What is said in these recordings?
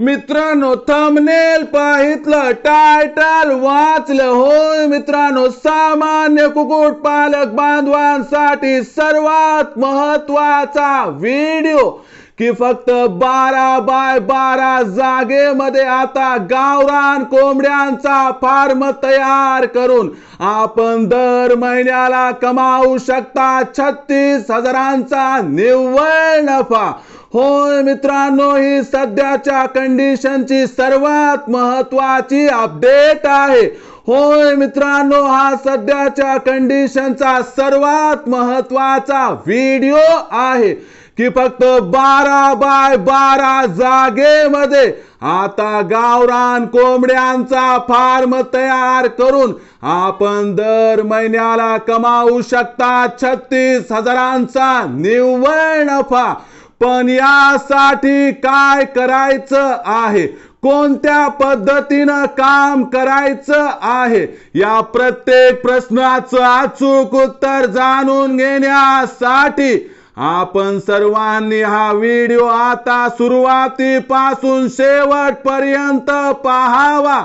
मित्रांनो thumbnail पाहितलं title वाचलं होय मित्रांनो सामान्य कुकुट पालक बांधवांसाठी सर्वात महत्त्वाचा व्हिडिओ की फक्त बारा बाय बारा जागेमध्ये आता गावरान कोंबड्यांचा फार्म तयार करून आपण दर महिन्याला कमावू शकता छत्तीस हजारांचा निव्वळ नफा. होय मित्रांनो ही सध्याच्या कंडिशनची सर्वात महत्वाची अपडेट आहे. होय मित्रांनो हा सध्याच्या कंडिशनचा सर्वात महत्त्वाचा व्हिडिओ आहे की फक्त बारा बाय बारा जागेमध्ये आता गावरान कोंबड्यांचा फार्म तयार करून आपण दर महिन्याला कमावू शकता छत्तीस हजारांचा निव्वळ नफा. पण यासाठी काय करायचं आहे? कोणत्या पद्धतीनं काम करायचं आहे? या प्रत्येक प्रश्नाचं अचूक उत्तर जाणून घेण्यासाठी आपण सर्वांनी हा व्हिडिओ आता सुरुवातीपासून शेवटपर्यंत पाहावा.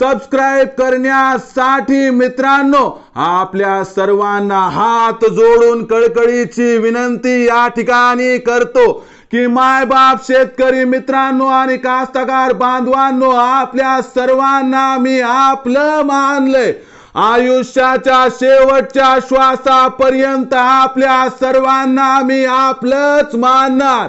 सबस्क्राईब करण्यासाठी मित्रांनो आपल्या सर्वांना हात जोडून कळकळीची विनंती या ठिकाणी करतो की मायबाप शेतकरी मित्रांनो आणि कास्तकार बांधवांनो आपल्या सर्वांना मी आपलं मानलंय. आयुष्याच्या शेवटच्या श्वासापर्यंत आपल्या सर्वांना मी आपलंच मानणार.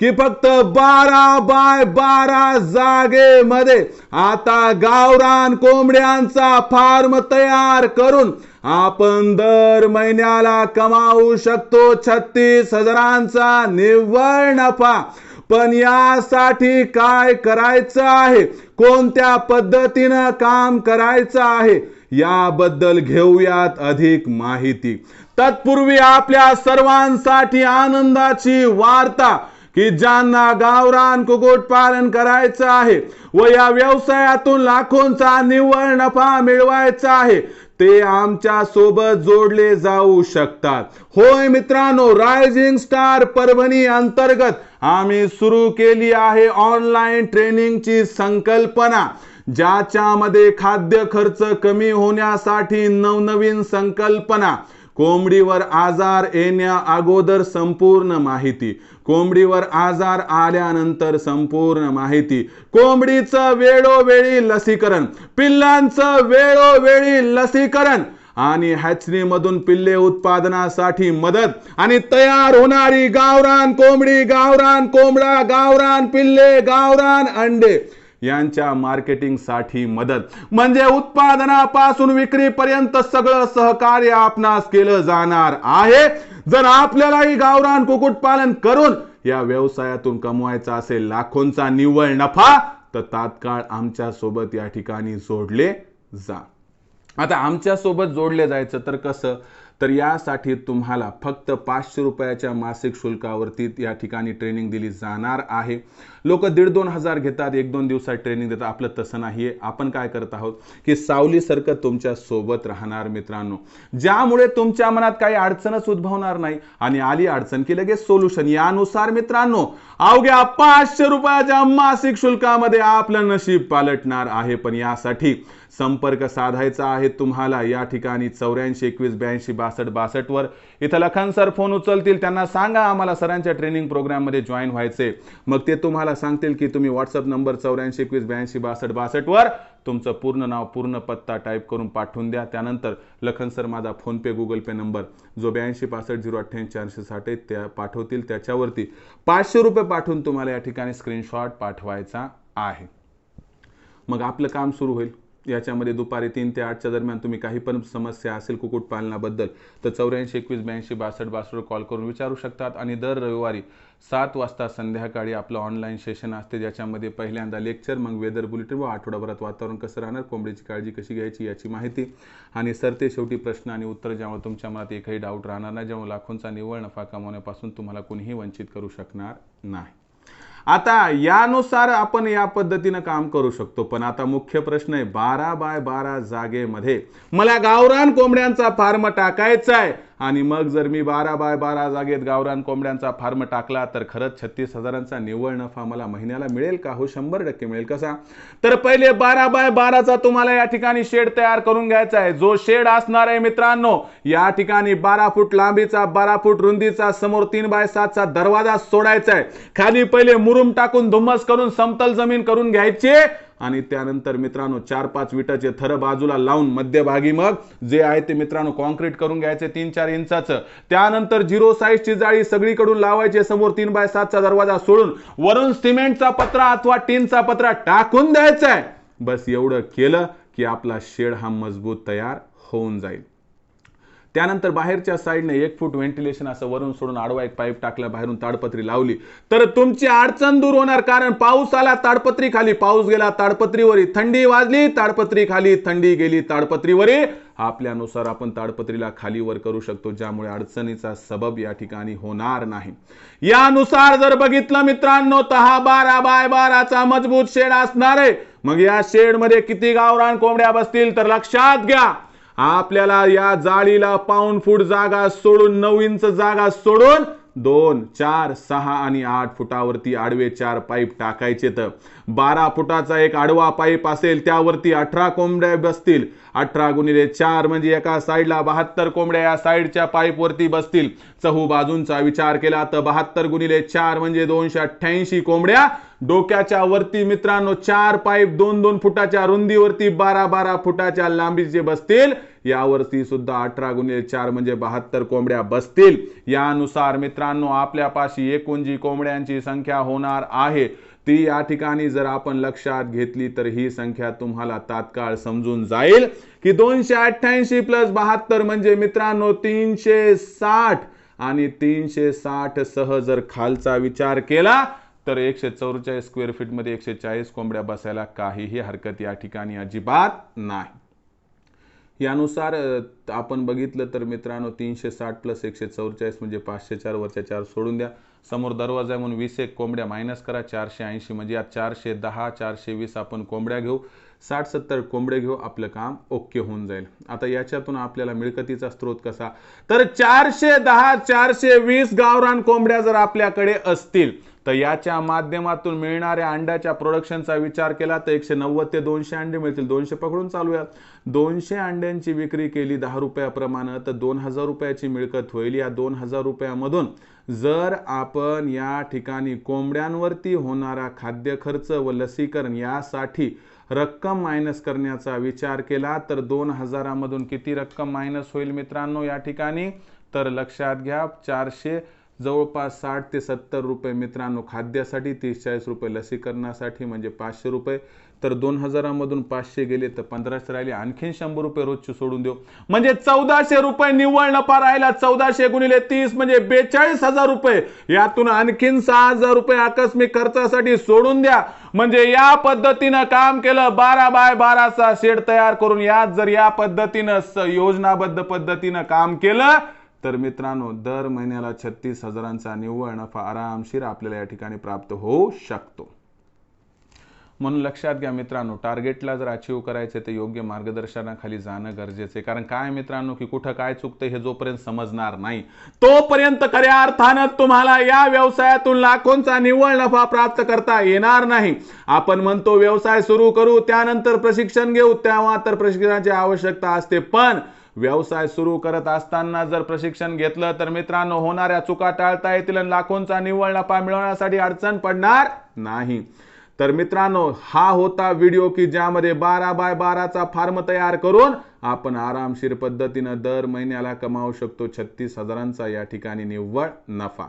की फक्त बारा बाय बारा जागेमध्ये आता गावरान कोंबड्यांचा फार्म तयार करून आपण दर महिन्याला कमावू शकतो छत्तीस हजारांचा निव्वळ नफा. पण यासाठी काय करायचं आहे? कोणत्या पद्धतीनं काम करायचं आहे? याबद्दल घेऊयात अधिक माहिती. तत्पूर्वी आपल्या सर्वांसाठी आनंदाची वार्ता. की ज्यांना गावरान कुकुट पालन करायचं आहे व या व्यवसायातून लाखोंचा निव्वळ नफा मिळवायचा आहे ते आमच्यासोबत जोडले जाऊ शकतात. होय मित्रांनो रायझिंग स्टार परभणी अंतर्गत आम्ही सुरू केली आहे ऑनलाईन ट्रेनिंगची संकल्पना ज्याच्यामध्ये खाद्य खर्च कमी होण्यासाठी नवनवीन संकल्पना कोंबडीवर आजार येण्या अगोदर संपूर्ण माहिती. कोंबडीवर आजार आल्यानंतर संपूर्ण माहिती. कोंबडीचं वेळोवेळी लसीकरण. पिल्लांचं वेळोवेळी लसीकरण. आणि हॅचरीमधून पिल्ले उत्पादनासाठी मदत. आणि तयार होणारी गावरान कोंबडी गावरान कोंबडा गावरान पिल्ले गावरान अंडे. यांच्या मार्केटिंगसाठी मदत. म्हणजे उत्पादनापासून विक्रीपर्यंत सगळं सहकार्य आपणास केलं जाणार आहे. जर आपल्यालाही गावरान कुक्कुटपालन करून या व्यवसायातून कमवायचा असेल लाखोंचा निव्वळ नफा तर तात्काळ आमच्यासोबत या ठिकाणी जोडले जा. आता आमच्यासोबत जोडले जायचं तर कसं? तर यासाठी तुम्हाला फक्त पाचशे रुपयाच्या मासिक शुल्कावरती या ठिकाणी ट्रेनिंग दिली जाणार आहे. लोक दीड दोन हजार घेतात एक दोन दिवसात ट्रेनिंग देतात. आपलं तसं नाही आहे आपण काय करत आहोत की सावलीसारखं तुमच्यासोबत राहणार मित्रांनो. ज्यामुळे तुमच्या मनात काही अडचणच उद्भवणार नाही आणि आली अडचण की लगेच सोल्युशन. यानुसार मित्रांनो अवघ्या पाचशे रुपयाच्या मासिक शुल्कामध्ये आपलं नशीब पालटणार आहे. पण यासाठी संपर्क साधायचा आहे तुम्हाला. या ठिकाणी चौऱ्याऐंशी एकवीस ब्याऐंशी बासष्ट बासष्टवर इथं लखन सर फोन उचलतील. त्यांना सांगा आम्हाला सरांच्या ट्रेनिंग प्रोग्राममध्ये जॉईन व्हायचे. मग ते तुम्हाला सांगतील की तुम्ही व्हॉट्सअप नंबर चौऱ्याऐंशी एकवीस ब्याऐंशी बासष्ट बासष्टवर तुमचं पूर्ण नाव पूर्ण पत्ता टाईप करून पाठवून द्या. त्यानंतर लखन सर माझा फोनपे गुगल पे नंबर जो ब्याऐंशी पासष्ट झिरो अठ्ठ्याऐंशी चारशे साठ आहे त्या पाठवतील. त्याच्यावरती पाचशे रुपये पाठवून तुम्हाला या ठिकाणी स्क्रीनशॉट पाठवायचा आहे. मग आपलं काम सुरू होईल. याच्यामध्ये दुपारी तीन ते आठच्या दरम्यान तुम्ही काही पण समस्या असेल कुक्कुटपालनाबद्दल तर चौऱ्याऐंशी एकवीस ब्याऐंशी बासष्ट बासष्ट कॉल करून विचारू शकतात. आणि दर रविवारी सात वाजता संध्याकाळी आपलं ऑनलाईन सेशन असते ज्याच्यामध्ये पहिल्यांदा लेक्चर मग वेदर बुलेटिन व आठवडाभरात वातावरण कसं राहणार कोंबडीची काळजी कशी घ्यायची याची माहिती. आणि सरते शेवटी प्रश्न आणि उत्तर ज्यामुळे तुमच्या मनात एकही डाऊट राहणार नाही ज्यामुळे लाखोंचा निव्वळ नफा कमावण्यापासून तुम्हाला कोणीही वंचित करू शकणार नाही. आता यानुसार आपण या पद्धतीनं काम करू शकतो. पण आता मुख्य प्रश्न आहे बारा बाय बारा जागेमध्ये. मला गावरान कोंबड्यांचा फार्म टाकायचा आहे आणि मग जर मी बारा बाय बारा जागेत गावरान कोंबड्यांचा फार्म टाकला तर खरंच छत्तीस हजारांचा निव्वळ नफा मला महिन्याला मिळेल का? हो शंभर टक्के मिळेल. कसा? तर पहिले बारा बाय बाराचा तुम्हाला या ठिकाणी शेड तयार करून घ्यायचा आहे. जो शेड असणार आहे मित्रांनो या ठिकाणी बारा फूट लांबीचा बारा फूट रुंदीचा समोर तीन बाय सातचा दरवाजा सोडायचा आहे. खाली पहिले मुरुम टाकून धुम्मस करून समतल जमीन करून घ्यायची. आणि त्यानंतर मित्रांनो चार पाच विटाचे थर बाजूला लावून मध्यभागी मग जे आहे ते मित्रांनो कॉन्क्रीट करून घ्यायचे तीन चार इंचाचं. त्यानंतर झिरो साईजची जाळी सगळीकडून लावायची समोर तीन बाय सातचा दरवाजा सोडून वरून सिमेंटचा पत्रा अथवा टीनचा पत्रा टाकून द्यायचा आहे बस एवढं केलं की आपला शेड हा मजबूत तयार होऊन जाईल. त्यानंतर बाहेरच्या साईडने एक फूट व्हेंटिलेशन असं वरून सोडून आडवा एक पाईप टाकला बाहेरून ताडपत्री लावली. तर तुमची अडचण दूर होणार कारण पाऊस आला ताडपत्री खाली. पाऊस गेला ताडपत्रीवरी. थंडी वाजली ताडपत्री खाली. थंडी गेली ताडपत्रीवरी. आपल्यानुसार आपण ताडपत्रीला खाली वर करू शकतो ज्यामुळे अडचणीचा सबब या ठिकाणी होणार नाही. यानुसार जर बघितलं मित्रांनो तर हा बारा बाय बाराचा मजबूत शेड असणार आहे. मग या शेडमध्ये किती गावरान कोंबड्या बसतील तर लक्षात घ्या. आपल्याला या जाळीला पाऊन फूट जागा सोडून नऊ इंच जागा सोडून दोन चार सहा आणि आठ फुटावरती आडवे चार पाईप टाकायचे तर. बारा फुटाचा एक आडवा पाईप असेल त्यावरती अठरा कोंबड्या बसतील. अठरा गुणिले चार म्हणजे एका साईडला बहात्तर कोंबड्या या साईडच्या पाईपवरती बसतील. चहू बाजूंचा विचार केला तर बहात्तर गुणिले चार म्हणजे दोनशे अठ्ठ्याऐंशी कोंबड्या. डोक्याच्या वरती मित्रांनो चार पाईप दोन दोन फुटाच्या रुंदीवरती बारा बारा फुटाच्या लांबीचे बसतील. यावरती सुद्धा अठरा गुणिले चार म्हणजे बहात्तर कोंबड्या बसतील. यानुसार मित्रांनो आपल्यापाशी एकूण जी कोंबड्यांची संख्या होणार आहे. ती या ठिकाणी जर आपण लक्षात घेतली तर ही संख्या तुम्हाला तात्काळ समजून जाईल की दोनशे अठ्ठ्याऐंशी प्लस बहात्तर म्हणजे मित्रांनो तीनशे साठ. आणि तीनशे साठ सह जर खालचा विचार केला तर एकशे चौवेचाळीस स्क्वेअर फीटमध्ये एकशे चाळीस कोंबड्या बसायला काहीही हरकत या ठिकाणी अजिबात नाही. यानुसार आपण बघितलं तर मित्रांनो तीनशे साठ प्लस एकशे चौवेचाळीस म्हणजे पाचशे चार वरच्या चार सोडून द्या. समोर दरवाजा म्हणून वीस एक कोंबड्या मायनस करा चारशे ऐंशी म्हणजे या चारशे दहा चारशे वीस आपण कोंबड्या घेऊ. साठ सत्तर कोंबडे घेऊ आपलं काम ओके होऊन जाईल. आता याच्यातून आपल्याला मिळकतीचा स्रोत कसा? तर चारशे दहा चारशे वीस गावरान कोंबड्या जर आपल्याकडे असतील तर याच्या माध्यमातून मिळणाऱ्या अंड्याच्या प्रोडक्शनचा विचार केला तर एकशे नव्वद ते दोनशे अंडे मिळतील. दोनशे पकडून चालूयात दोनशे अंड्यांची विक्री केली दहा रुपयाप्रमाणे तर दोन हजार रुपयाची मिळकत होईल. या दोन हजार रुपयामधून जर आपण या ठिकाणी कोंबड्यांवरती होणारा खाद्य खर्च व लसीकरण यासाठी रक्कम मायनस करण्याचा विचार केला तर दोन हजारामधून किती रक्कम मायनस होईल मित्रांनो या ठिकाणी? तर लक्षात घ्या चारशे जवळपास साठ ते सत्तर रुपये मित्रांनो खाद्यासाठी तीस चाळीस रुपये लसीकरणासाठी म्हणजे पाचशे रुपये. तर दोन हजारामधून पाचशे गेले तर पंधराशे राहिले. आणखीन शंभर रुपये रोजचे सोडून देऊ. म्हणजे चौदाशे रुपये निव्वळ नफा राहिला. चौदाशे गुणिले तीस म्हणजे बेचाळीस हजार रुपये. यातून आणखीन सहा हजार रुपये आकस्मिक खर्चासाठी सोडून द्या. म्हणजे या पद्धतीनं काम केलं. बारा बाय बाराचा शेड तयार करून यात जर या पद्धतीनं योजनाबद्ध पद्धतीनं काम केलं तर मित्रांनो दर महिन्याला छत्तीस हजारांचा निव्वळ नफा आरामशीर आपल्याला या ठिकाणी प्राप्त होऊ शकतो. म्हणून लक्षात घ्या मित्रांनो टार्गेटला जर अचीव करायचे तर योग्य मार्गदर्शनाखाली जाणं गरजेचं आहे. कारण काय मित्रांनो की कुठं काय चुकतं हे जोपर्यंत समजणार नाही तोपर्यंत खऱ्या अर्थानं तुम्हाला या व्यवसायातून लाखोंचा निव्वळ नफा प्राप्त करता येणार नाही. आपण म्हणतो व्यवसाय सुरू करू त्यानंतर प्रशिक्षण घेऊ तेव्हा तर प्रशिक्षणाची आवश्यकता असते. पण व्यवसाय सुरू करत असताना जर प्रशिक्षण घेतलं तर मित्रांनो होणाऱ्या चुका टाळता येतील आणि लाखोंचा निव्वळ नफा मिळवण्यासाठी अडचण पडणार नाही. तर मित्रांनो हा होता व्हिडिओ की ज्यामध्ये बारा बाय बाराचा फार्म तयार करून आपण आरामशीर पद्धतीनं दर महिन्याला कमावू शकतो छत्तीस हजारांचा या ठिकाणी निव्वळ नफा.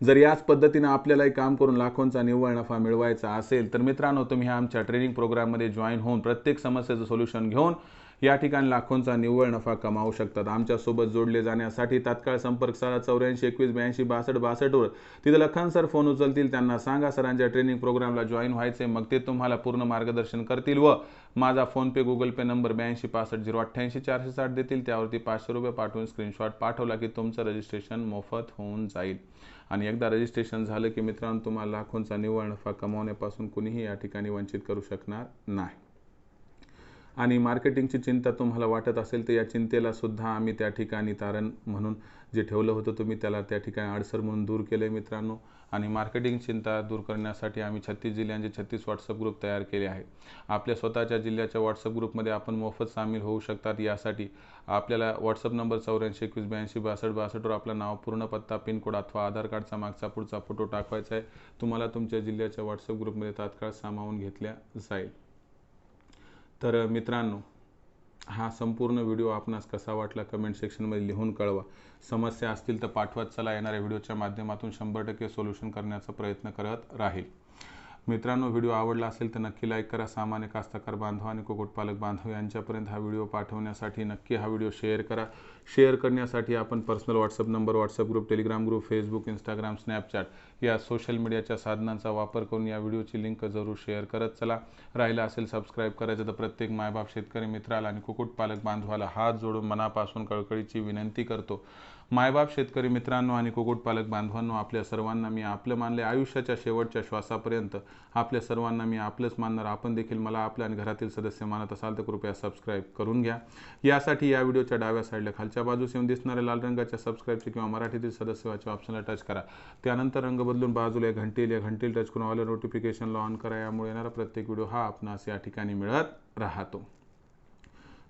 जर याच पद्धतीनं आपल्यालाही काम करून लाखोंचा निव्वळ नफा मिळवायचा असेल तर मित्रांनो तुम्ही आमच्या ट्रेनिंग प्रोग्राममध्ये जॉईन होऊन प्रत्येक समस्येचं सोल्युशन घेऊन या ठिकाणी लाखोंचा निव्वळ नफा कमावू शकतात. आमच्यासोबत जोडले जाण्यासाठी तात्काळ संपर्क साधा. चौऱ्याऐंशी एकवीस ब्याऐंशी बासष्ट बासष्टवर. तिथं लखन सर फोन उचलतील. त्यांना सांगा सरांच्या ट्रेनिंग प्रोग्रामला जॉईन व्हायचे मग ते तुम्हाला पूर्ण मार्गदर्शन करतील व माझा फोनपे गुगल पे नंबर ब्याऐंशी पासष्ट झिरो अठ्ठ्याऐंशी चारशे साठ देतील. त्यावरती पाचशे रुपये पाठवून स्क्रीनशॉट पाठवला की तुमचं रजिस्ट्रेशन मोफत होऊन जाईल. आणि एकदा रजिस्ट्रेशन झालं की मित्रांनो तुम्हाला लाखोंचा निव्वळ नफा कमावण्यापासून कुणीही या ठिकाणी वंचित करू शकणार नाही. आणि मार्केटिंगची चिंता तुम्हाला वाटत असेल तर या चिंतेला सुद्धा आम्ही त्या ठिकाणी तारण म्हणून जे ठेवलं होतं तुम्ही त्याला त्या ठिकाणी अडसर म्हणून दूर केलं मित्रांनो. आणि मार्केटिंग चिंता दूर करण्यासाठी आम्ही छत्तीस जिल्ह्यांचे छत्तीस व्हॉट्सअप ग्रुप तयार केले आहे. आपल्या स्वतःच्या जिल्ह्याच्या व्हॉट्सअप ग्रुपमध्ये आपण मोफत सामील होऊ शकतात. यासाठी आपल्याला व्हॉट्सअप नंबर चौऱ्याऐंशी एकवीस ब्याऐंशी बासष्ट बासष्टवर आपलं नाव पूर्ण पत्ता पिनकोड अथवा आधार कार्डचा मागचा पुढचा फोटो टाकवायचा आहे. तुम्हाला तुमच्या जिल्ह्याच्या व्हॉट्सअप ग्रुपमध्ये तात्काळ सामावून घेतल्या जाईल. तर मित्रांनो हा संपूर्ण व्हिडिओ आपणास कसा वाटला कमेंट सेक्शनमध्ये लिहून कळवा. समस्या असतील तर पाठवत चला. येणाऱ्या व्हिडिओच्या माध्यमातून शंभर टक्के सोल्युशन करण्याचा प्रयत्न करत राहील. मित्रांनो व्हिडिओ आवडला असेल तर नक्की लाईक करा. सामान्य कास्तकार बांधव आणि कुक्कुटपालक बांधव यांच्यापर्यंत हा व्हिडिओ पाठवण्यासाठी नक्की हा व्हिडिओ शेअर करा. शेअर करण्यासाठी आपण personal WhatsApp number WhatsApp group Telegram group Facebook Instagram Snapchat या सोशल मीडियाच्या साधनांचा वापर करून या व्हिडिओची लिंक जरूर शेअर करत चला. राहिला असेल सबस्क्राईब करायचं तर प्रत्येक मायबाप शेतकरी मित्राला आणि कुक्कुटपालक बांधवाला हात जोडून मनापासून कळकळीची विनंती करतो. मायबाप शेतकरी मित्रांनो आणि कुक्कुटपालक बांधवांनो आपल्या सर्वांना मी आपलं मानले आयुष्याच्या शेवटच्या श्वासापर्यंत आपल्या सर्वांना मी आपलंच मानणार. आपण देखील मला आपल्या आणि घरातील सदस्य मानत असाल तर कृपया सबस्क्राईब करून घ्या. यासाठी या व्हिडिओच्या डाव्या साईडला खालच्या बाजूस येऊन दिसणाऱ्या लाल रंगाच्या सबस्क्राईबचे किंवा मराठीतील सदस्यवाच्या ऑप्शनला टच करा. त्यानंतर रंग बदलून बाजूला एक घंटील या घंटील टच करून ऑल नोटिफिकेशनला ऑन करा. यामुळे येणारा प्रत्येक व्हिडिओ हा आपणास या ठिकाणी मिळत राहतो.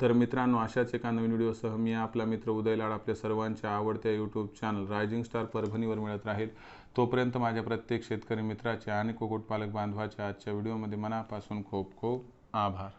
तर मित्रांनो अशाच एका नवीन व्हिडिओसह मी आपला मित्र उदय लाड आपल्या सर्वांच्या आवडत्या यूट्यूब चॅनल रायझिंग स्टार परभणीवर मिळत राहील. तोपर्यंत माझ्या प्रत्येक शेतकरी मित्राचे आणि कुक्कुटपालक बांधवाच्या आजच्या व्हिडिओमध्ये मनापासून खूप खूप आभार.